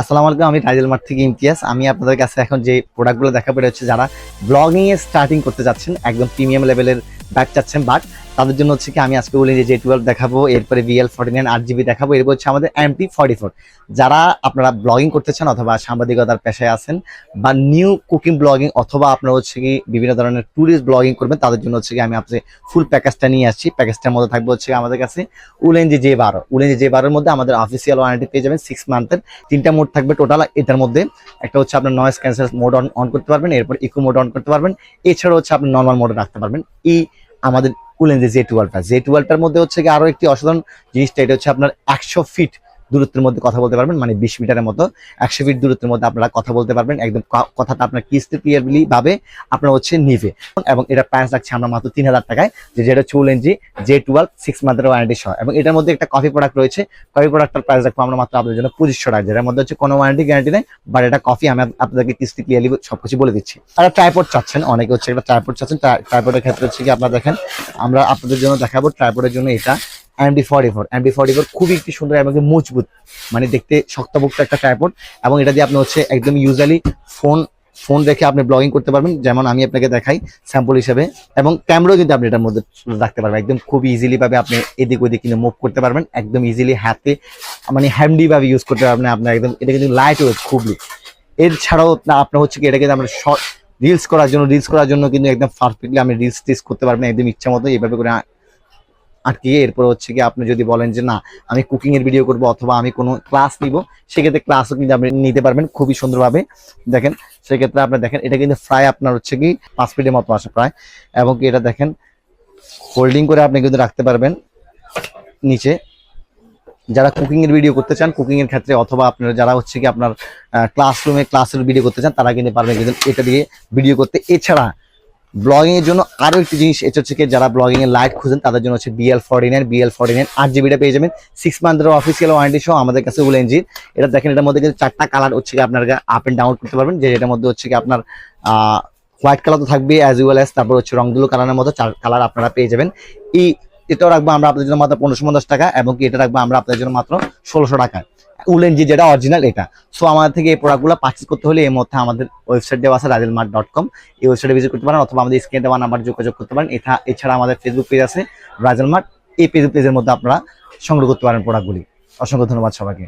আসসালামু আলাইকুম, আমি রাইজেল মাঠ থেকে ইমতিয়াজ। আমি আপনাদের কাছে এখন যে প্রোডাক্টগুলো দেখা এটা হচ্ছে যারা ব্লগিংয়ে স্টার্টিং করতে যাচ্ছেন, একদম প্রিমিয়াম লেভেলের ব্যাগ চাচ্ছেন। বাট তাদের জন্য হচ্ছে কি আমি আজকে বলি যে জে টুয়েলভ দেখাবো, এরপরে বিএল ফর্টি নাইন আট জিবি দেখাবো, এরপর হচ্ছে আমাদের এমটি ফর্টি ফোর যারা আপনারা ব্লগিং করতে চান অথবা সাংবাদিকতার পেশায় আছেন বা নিউ কুকিং ব্লগিং অথবা আপনারা হচ্ছে কি বিভিন্ন ধরনের ট্যুরিস্ট ব্লগিং করবেন, তাদের জন্য হচ্ছে কি আমি আপনাদের ফুল প্যাকেজটা নিয়ে আসছি। প্যাকেজটার মধ্যে থাকবে হচ্ছে আমাদের কাছে উলেনজি জে বারো উলেনজি জে বারোর মধ্যে আমাদের অফিসিয়াল ওয়ারেন্টি পেয়ে যাবেন সিক্স মান্থের তিনটা মোড থাকবে টোটাল এটার মধ্যে একটা হচ্ছে আপনার noise cancel mode on on করতে পারবেন, এরপর ইকো মোড অন করতে পারবেন। এছাড়া হচ্ছে আপনি নর্মাল মোডে রাখতে পারবেন। এই আমাদের কুলেন যে জে টুয়েলভটা জে টুয়েলভটার মধ্যে হচ্ছে কি আরও একটি অসাধারণ জিনিসটা, এটা হচ্ছে আপনার একশো ফিট দূরত্বের মধ্যে কথা বলতে পারবেন মানে বিশ মিটারের মতো, একশো ফিট দূরত্বের মধ্যে আপনারা কথা বলতে পারবেন। একদম কথাটা আপনার কিস্তি ক্লিয়ারলি ভাবে আপনার হচ্ছে নিভে এবং এটা প্রাইস রাখছে আমরা মাত্র তিন হাজার টাকায়, যে যেটা হচ্ছে উলেনজি জে টুয়েলভ সিক্স মান্থের ওয়ারেন্টি সহ। এবং এটার মধ্যে একটা কফি প্রোডাক্ট রয়েছে কফি প্রোডাক্টের প্রাইস রাখব আমরা মাত্র আপনাদের জন্য পঁচিশশো টাকা। যেটার মধ্যে হচ্ছে কোনো ওয়ারেন্টি গ্যারান্টি নেই বাট এটা কফি আমি আপনাদেরকে কিস্তি ক্লিয়ারলি সবকিছু বলে দিচ্ছি। আর ট্রাইপড চাচ্ছেন, অনেকে হচ্ছে একটা ট্রাইপড চাচ্ছেন ট্রাইপডের ক্ষেত্রে হচ্ছে কি আপনারা দেখেন, আমরা আপনাদের জন্য দেখাবো ট্রাইপডের জন্য এটা MD forty four MD forty four খুবই একটি সুন্দর এবং মজবুত মানে দেখতে শক্তপোক্ত একটা ট্রাইপড এবং এটা দিয়ে আপনি হচ্ছে একদম ইউজুয়ালি ফোন ফোন রেখে আপনি ব্লগিং করতে পারবেন, যেমন আমি আপনাকে দেখাই স্যাম্পল হিসেবে এবং ক্যামেরাও কিন্তু আপনি এটার মধ্যে রাখতে পারবেন, একদম খুব ইজিলি ভাবে আপনি এদিক ওদিক কিন্তু মুভ করতে পারবেন, একদম ইজিলি হাতে মানে হ্যান্ডি ভাবে ইউজ করতে পারবেন আপনার একদম এটা কিন্তু লাইট ওয়েট খুবই। এছাড়াও আপনার হচ্ছে কি এটা কিন্তু আমরা শর্ট রিলস করার জন্য রিলস করার জন্য কিন্তু একদম পারফেক্টলি আপনি রিলস টিলস করতে পারবেন, একদম ইচ্ছা মতো, এইভাবে করে আটকিয়ে এরপর হচ্ছে কি আপনি যদি বলেন যে না, আমি কুকিং এর ভিডিও করব অথবা আমি কোনো ক্লাস নিব, সেক্ষেত্রে ক্লাসও কিন্তু আপনি নিতে পারবেন খুবই সুন্দরভাবে। দেখেন, সেক্ষেত্রে আপনি দেখেন, এটা কিন্তু প্রায় আপনার হচ্ছে কি পাঁচ ফিটের মতো আসে প্রায়। এবং কি এটা দেখেন হোল্ডিং করে আপনি কিন্তু রাখতে পারবেন নিচে। যারা কুকিং এর ভিডিও করতে চান কুকিং এর ক্ষেত্রে অথবা আপনারা যারা হচ্ছে কি আপনার ক্লাসরুমে ক্লাসের ভিডিও করতে চান, তারা কিন্তু পারবেন কিন্তু এটা দিয়ে ভিডিও করতে। এছাড়া ব্লগিং এর জন্য আরও একটি জিনিস, এটা হচ্ছে যারা ব্লগিং এর লাইট খুঁজেন, তাদের জন্য হচ্ছে BL forty nine BL forty nine আট জিবিটা পেয়ে যাবেন। সিক্স মান্থের অফিসিয়াল ওয়ারেন্টি সহ আমাদের কাছে উল এনজির এটা দেখেন, এটার মধ্যে কিন্তু চারটা কালার হচ্ছে কি আপনার আপ এন্ড ডাউন করতে পারবেন। যে এটার মধ্যে হচ্ছে কি আপনার হোয়াইট কালার তো থাকবে অ্যাজ ওয়েল অ্যাজ তারপর হচ্ছে রংদুলো কালারের মতো চার কালার আপনারা পেয়ে যাবেন। এই, এটাও রাখব আমরা আপনাদের জন্য মাত্র পনেরোশো টাকা এবং কি এটা রাখব আমরা আপনাদের জন্য মাত্র ষোলোশো টাকা। উলেন জি যেটা অরিজিনাল এটা। সো আমাদের থেকে এই প্রোডাক্টগুলো পার্চেস করতে হলে এর মধ্যে আমাদের ওয়েবসাইট দেওয়া আছে রাজেল মার্ট ডট কম এই ওয়েবসাইটে ভিজিট করতে পারেন অথবা আমাদের স্ক্রিনে দেওয়া নাম্বার যোগাযোগ করতে পারেন। এটা, এছাড়া আমাদের ফেসবুক পেজ আছে রাজেল মার্ট এই পেজ পেজের মধ্যে আপনারা সংগ্রহ করতে পারেন প্রোডাক্টগুলি অসংখ্য ধন্যবাদ সবাইকে।